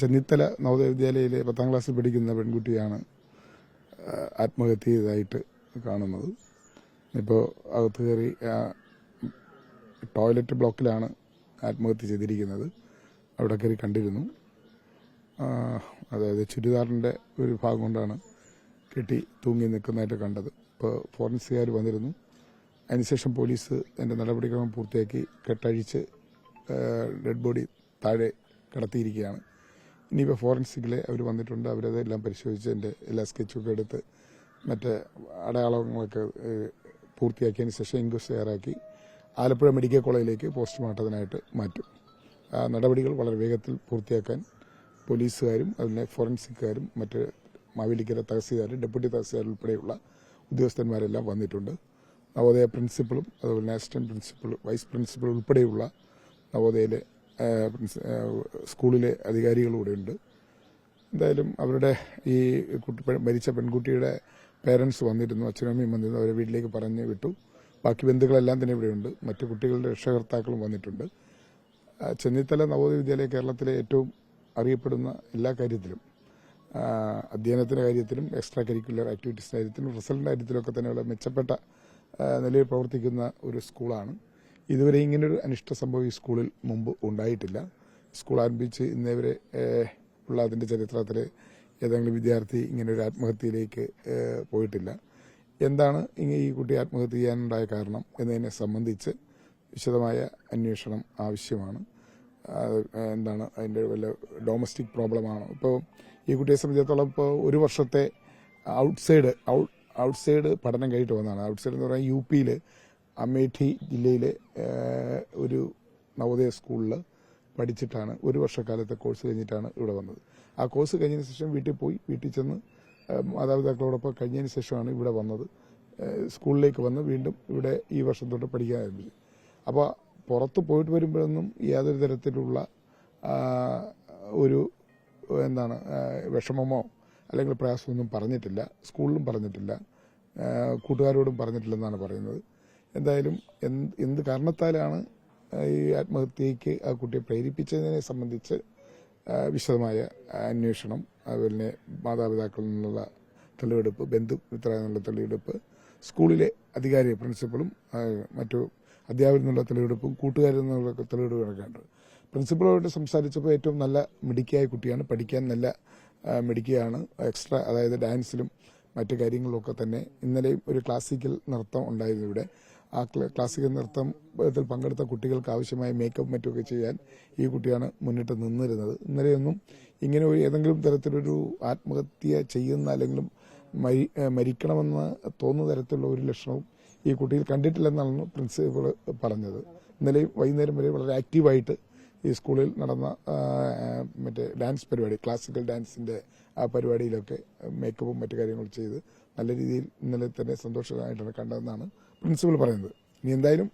ചെന്നിത്തല നവോദയ വിദ്യാലയയിലെ പത്താം ക്ലാസ്സിൽ പഠിക്കുന്ന പെൺകുട്ടിയാണ് ആത്മഹത്യ ചെയ്തതായിട്ട് കാണുന്നത്. ഇപ്പോൾ അകത്ത് കയറി ടോയ്ലറ്റ് ബ്ലോക്കിലാണ് ആത്മഹത്യ ചെയ്തിരിക്കുന്നത്. അവിടെ കയറി കണ്ടിരുന്നു. അതായത് ചുരിദാറിന്റെ ഒരു ഭാഗം കൊണ്ടാണ് കെട്ടി തൂങ്ങി നിൽക്കുന്നതായിട്ട് കണ്ടത്. ഇപ്പോൾ ഫോറൻസിക്കാർ വന്നിരുന്നു. അതിനുശേഷം പോലീസ് എന്റെ നടപടിക്രമം പൂർത്തിയാക്കി കെട്ടഴിച്ച് ഡെഡ് ബോഡി താഴെ കടത്തിയിരിക്കുകയാണ്. ഇനിയിപ്പോൾ ഫോറൻസിക്കിൽ അവർ വന്നിട്ടുണ്ട്. അവരതെല്ലാം പരിശോധിച്ച് എന്റെ എല്ലാ സ്കെച്ചൊക്കെ എടുത്ത് മറ്റേ അടയാളങ്ങളൊക്കെ പൂർത്തിയാക്കിയതിന് ശേഷം ഇൻക്വസ്റ്റ് തയ്യാറാക്കി ആലപ്പുഴ മെഡിക്കൽ കോളേജിലേക്ക് പോസ്റ്റ്മോർട്ടത്തിനായിട്ട് മാറ്റും. നടപടികൾ വളരെ വേഗത്തിൽ പൂർത്തിയാക്കാൻ പോലീസുകാരും അതിനെ ഫോറൻസിക്കാരും മറ്റ് മാവേലിക്കര തഹസീൽദാർ ഡെപ്യൂട്ടി തഹസീൽദാർ ഉൾപ്പെടെയുള്ള ഉദ്യോഗസ്ഥന്മാരെല്ലാം വന്നിട്ടുണ്ട്. നവോദയ പ്രിൻസിപ്പളും അതുപോലെ അസിസ്റ്റന്റ് പ്രിൻസിപ്പൾ വൈസ് പ്രിൻസിപ്പൾ ഉൾപ്പെടെയുള്ള നവോദയയിലെ സ്കൂളിലെ അധികാരികളും ഉണ്ട്. എന്തായാലും അവരുടെ ഈ മരിച്ച പെൺകുട്ടിയുടെ പേരൻസ് വന്നിരുന്നു അച്ഛനും അമ്മയും വന്നിരുന്നു അവരെ വീട്ടിലേക്ക് പറഞ്ഞു വിട്ടു. ബാക്കി ബന്ധുക്കളെല്ലാം തന്നെ ഇവിടെയുണ്ട് മറ്റു കുട്ടികളുടെ രക്ഷകർത്താക്കളും വന്നിട്ടുണ്ട്. ചെന്നിത്തല നവോദയ വിദ്യാലയ കേരളത്തിലെ ഏറ്റവും അറിയപ്പെടുന്ന എല്ലാ കാര്യത്തിലും അധ്യയനത്തിന്റെ കാര്യത്തിലും എക്സ്ട്രാ കരിക്കുലർ ആക്ടിവിറ്റീസിന്റെ കാര്യത്തിലും റിസൾട്ടിന്റെ കാര്യത്തിലൊക്കെ തന്നെയുള്ള മെച്ചപ്പെട്ട നിലയിൽ പ്രവർത്തിക്കുന്ന ഒരു സ്കൂളാണ് ഇതുവരെ ഇങ്ങനൊരു അനിഷ്ട സംഭവം ഈ സ്കൂളിൽ മുമ്പ് ഉണ്ടായിട്ടില്ല. സ്കൂൾ ആരംഭിച്ച് ഇന്നേവരെ ഉള്ള അതിന്റെ ചരിത്രത്തിൽ ഏതെങ്കിലും വിദ്യാർത്ഥി ഇങ്ങനെ ഒരു ആത്മഹത്യയിലേക്ക് പോയിട്ടില്ല. എന്താണ് ഇങ്ങനെ ഈ കുട്ടി ആത്മഹത്യ ചെയ്യാനുണ്ടായ കാരണം എന്നതിനെ സംബന്ധിച്ച് വിശദമായ അന്വേഷണം ആവശ്യമാണ്. എന്താണ് അതിന്റെ വല്ല ഡൊമസ്റ്റിക് പ്രോബ്ലമാണോ? ഇപ്പോൾ ഈ കുട്ടിയെ സംബന്ധിച്ചിടത്തോളം ഇപ്പോൾ ഒരു വർഷത്തെ ഔട്ട്സൈഡ് ഔട്ട്സൈഡ് പഠനം കഴിഞ്ഞിട്ട് വന്നതാണ്. ഔട്ട്സൈഡ് എന്ന് പറഞ്ഞാൽ യു പിയിൽ അമേഠി ജില്ലയിലെ ഒരു നവോദയ സ്കൂളിൽ പഠിച്ചിട്ടാണ് ഒരു വർഷക്കാലത്തെ കോഴ്സ് കഴിഞ്ഞിട്ടാണ് ഇവിടെ വന്നത്. ആ കോഴ്സ് കഴിഞ്ഞതിന് ശേഷം വീട്ടിൽ പോയി വീട്ടിൽ ചെന്ന് മാതാപിതാക്കളോടൊപ്പം കഴിഞ്ഞതിന് ശേഷമാണ് ഇവിടെ വന്നത്. സ്കൂളിലേക്ക് വന്ന് വീണ്ടും ഇവിടെ ഈ വർഷം തൊട്ട് പഠിക്കാൻ ആരംഭിച്ചു. അപ്പോൾ പുറത്ത് പോയിട്ട് വരുമ്പോഴൊന്നും യാതൊരു തരത്തിലുള്ള ഒരു എന്താണ് വിഷമമോ അല്ലെങ്കിൽ പ്രയാസമൊന്നും പറഞ്ഞിട്ടില്ല. സ്കൂളിലും പറഞ്ഞിട്ടില്ല. കൂട്ടുകാരോടും പറഞ്ഞിട്ടില്ലെന്നാണ് പറയുന്നത്. എന്തായാലും എന്ത് എന്ത് കാരണത്താലാണ് ഈ ആത്മഹത്യയ്ക്ക് ആ കുട്ടിയെ പ്രേരിപ്പിച്ചതിനെ സംബന്ധിച്ച് വിശദമായ അന്വേഷണം അതുപോലെ മാതാപിതാക്കളിൽ നിന്നുള്ള തെളിവെടുപ്പ് ബന്ധു മിത്രായിൽ നിന്നുള്ള തെളിവെടുപ്പ് സ്കൂളിലെ അധികാരി പ്രിൻസിപ്പളും മറ്റു അധ്യാപകരിൽ നിന്നുള്ള തെളിവെടുപ്പും കൂട്ടുകാരിൽ നിന്നുള്ള തെളിവെടുപ്പ് ഉണ്ട് പ്രിൻസിപ്പളോട് സംസാരിച്ചപ്പോൾ ഏറ്റവും നല്ല മിടുക്കിയായ കുട്ടിയാണ് പഠിക്കാൻ നല്ല മിടുക്കിയാണ്. എക്സ്ട്രാ അതായത് ഡാൻസിലും മറ്റു കാര്യങ്ങളിലൊക്കെ തന്നെ ഇന്നലെയും ഒരു ക്ലാസിക്കൽ നൃത്തം ഉണ്ടായിരുന്നു ഇവിടെ. ആ ക്ല- ക്ലാസിക്കൽ നൃത്തത്തിൽ പങ്കെടുത്ത കുട്ടികൾക്ക് ആവശ്യമായ മേക്കപ്പ് മറ്റുമൊക്കെ ചെയ്യാൻ ഈ കുട്ടിയാണ് മുന്നിട്ട് നിന്നിരുന്നത്. ഇന്നലെയൊന്നും ഇങ്ങനെ ഒരു ഏതെങ്കിലും തരത്തിലൊരു ആത്മഹത്യ ചെയ്യുന്ന അല്ലെങ്കിൽ മരി മരിക്കണമെന്ന് തോന്നുന്ന തരത്തിലുള്ള ഒരു ലക്ഷണവും ഈ കുട്ടിയിൽ കണ്ടിട്ടില്ലെന്നാണ് പ്രിൻസിപ്പൾ പറഞ്ഞത്. ഇന്നലെയും വൈകുന്നേരം വരെ വളരെ ആക്റ്റീവായിട്ട് ഈ സ്കൂളിൽ നടന്ന മറ്റേ ഡാൻസ് പരിപാടി ക്ലാസിക്കൽ ഡാൻസിന്റെ ആ പരിപാടിയിലൊക്കെ മേക്കപ്പും മറ്റു കാര്യങ്ങളും ചെയ്ത് നല്ല രീതിയിൽ ഇന്നലെ തന്നെ സന്തോഷമായിട്ടാണ് കണ്ടതെന്നാണ് പ്രിൻസിപ്പൽ പറയുന്നത്. ഇനി എന്തായാലും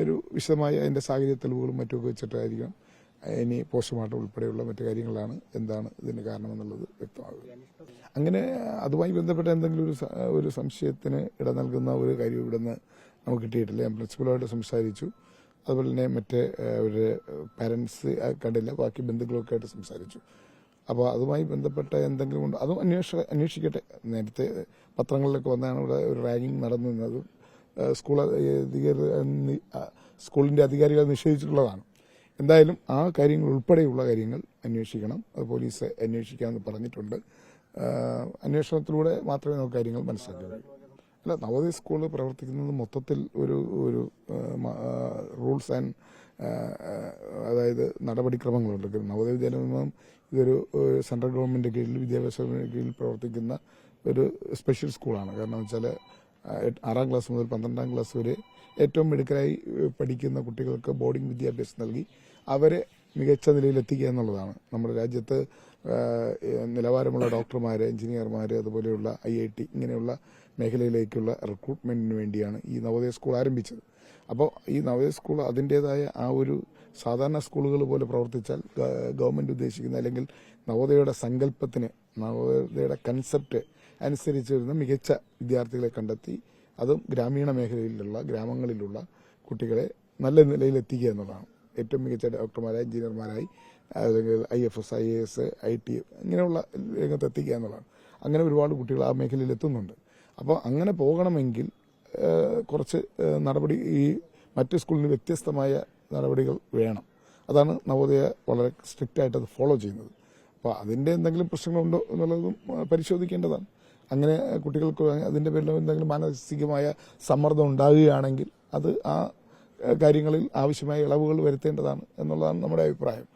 ഒരു വിശദമായ അതിന്റെ സാഹചര്യ തെളിവുകളും മറ്റുമൊക്കെ വെച്ചിട്ടായിരിക്കും ഇനി പോസ്റ്റ്മോർട്ടം ഉൾപ്പെടെയുള്ള മറ്റു കാര്യങ്ങളാണ് എന്താണ് ഇതിന് കാരണമെന്നുള്ളത് വ്യക്തമാകുക. അങ്ങനെ അതുമായി ബന്ധപ്പെട്ട എന്തെങ്കിലും ഒരു ഒരു സംശയത്തിന് ഇട നൽകുന്ന ഒരു കാര്യം ഇവിടുന്ന് നമുക്ക് കിട്ടിയിട്ടില്ല. ഞാൻ പ്രിൻസിപ്പളുമായിട്ട് സംസാരിച്ചു. അതുപോലെ തന്നെ മറ്റേ ഒരു പാരൻസ് കണ്ടില്ല ബാക്കി ബന്ധുക്കളൊക്കെ ആയിട്ട് സംസാരിച്ചു. അപ്പോൾ അതുമായി ബന്ധപ്പെട്ട എന്തെങ്കിലും ഉണ്ടോ? അതും അന്വേഷ അന്വേഷിക്കട്ടെ. നേരത്തെ പത്രങ്ങളിലൊക്കെ വന്നാണ് ഇവിടെ ഒരു റാഗിങ് നടന്നത് സ്കൂൾ അധികാരി സ്കൂളിന്റെ അധികാരികൾ നിഷേധിച്ചിട്ടുള്ളതാണ്. എന്തായാലും ആ കാര്യങ്ങൾ ഉൾപ്പെടെയുള്ള കാര്യങ്ങൾ അന്വേഷിക്കണം. അത് പോലീസ് അന്വേഷിക്കാമെന്ന് പറഞ്ഞിട്ടുണ്ട്. അന്വേഷണത്തിലൂടെ മാത്രമേ നമുക്ക് കാര്യങ്ങൾ മനസ്സിലാക്കാൻ കഴിയൂ. അല്ല നവോദയ സ്കൂൾ പ്രവർത്തിക്കുന്നത് മൊത്തത്തിൽ ഒരു ഒരു റൂൾസ് ആൻഡ് അതായത് നടപടിക്രമങ്ങളുണ്ട്. നവോദയ വിദ്യാലയം ഇതൊരു സെൻട്രൽ ഗവൺമെന്റ് കീഴിൽ വിദ്യാഭ്യാസ കീഴിൽ പ്രവർത്തിക്കുന്ന ഒരു സ്പെഷ്യൽ സ്കൂളാണ്. കാരണം വെച്ചാൽ ആറാം ക്ലാസ് മുതൽ പന്ത്രണ്ടാം ക്ലാസ് വരെ ഏറ്റവും മിടുക്കരായി പഠിക്കുന്ന കുട്ടികൾക്ക് ബോർഡിംഗ് വിദ്യാഭ്യാസം നൽകി അവരെ മികച്ച നിലയിൽ എത്തിക്കുക എന്നുള്ളതാണ്. നമ്മുടെ രാജ്യത്ത് നിലവാരമുള്ള ഡോക്ടർമാർ എഞ്ചിനീയർമാർ അതുപോലെയുള്ള ഐ ഐ ടി ഇങ്ങനെയുള്ള മേഖലയിലേക്കുള്ള റിക്രൂട്ട്മെന്റിന് വേണ്ടിയാണ് ഈ നവോദയ സ്കൂൾ ആരംഭിച്ചത്. അപ്പോൾ ഈ നവോദയ സ്കൂൾ അതിന്റേതായ ആ ഒരു സാധാരണ സ്കൂളുകൾ പോലെ പ്രവർത്തിച്ചാൽ ഗവൺമെന്റ് ഉദ്ദേശിക്കുന്ന അല്ലെങ്കിൽ നവോദയയുടെ സങ്കല്പത്തിന് നവോദയയുടെ കൺസെപ്റ്റ് അനുസരിച്ച് വരുന്ന മികച്ച വിദ്യാർത്ഥികളെ കണ്ടെത്തി അതും ഗ്രാമീണ മേഖലയിലുള്ള ഗ്രാമങ്ങളിലുള്ള കുട്ടികളെ നല്ല നിലയിൽ എത്തിക്കുക എന്നുള്ളതാണ് ഏറ്റവും മികച്ച ഡോക്ടർമാരായി എഞ്ചിനീയർമാരായി അല്ലെങ്കിൽ I F S I A S I T ഇങ്ങനെയുള്ള രംഗത്ത് എത്തിക്കുക എന്നുള്ളതാണ്. അങ്ങനെ ഒരുപാട് കുട്ടികൾ ആ മേഖലയിൽ എത്തുന്നുണ്ട്. അപ്പോൾ അങ്ങനെ പോകണമെങ്കിൽ കുറച്ച് നടപടി ഈ മറ്റ് സ്കൂളിന് വ്യത്യസ്തമായ നടപടികൾ വേണം. അതാണ് നവോദയ വളരെ സ്ട്രിക്റ്റ് ആയിട്ട് അത് ഫോളോ ചെയ്യുന്നത്. അപ്പോൾ അതിന്റെ എന്തെങ്കിലും പ്രശ്നങ്ങളുണ്ടോ എന്നുള്ളതും പരിശോധിക്കേണ്ടതാണ്. അങ്ങനെ കുട്ടികൾക്ക് അതിന്റെ പേരിൽ എന്തെങ്കിലും മാനസികമായ സമ്മർദ്ദം ഉണ്ടാകുകയാണെങ്കിൽ അത് ആ കാര്യങ്ങളിൽ ആവശ്യമായ ഇളവുകൾ വരുത്തേണ്ടതാണ് എന്നുള്ളതാണ് നമ്മുടെ അഭിപ്രായം.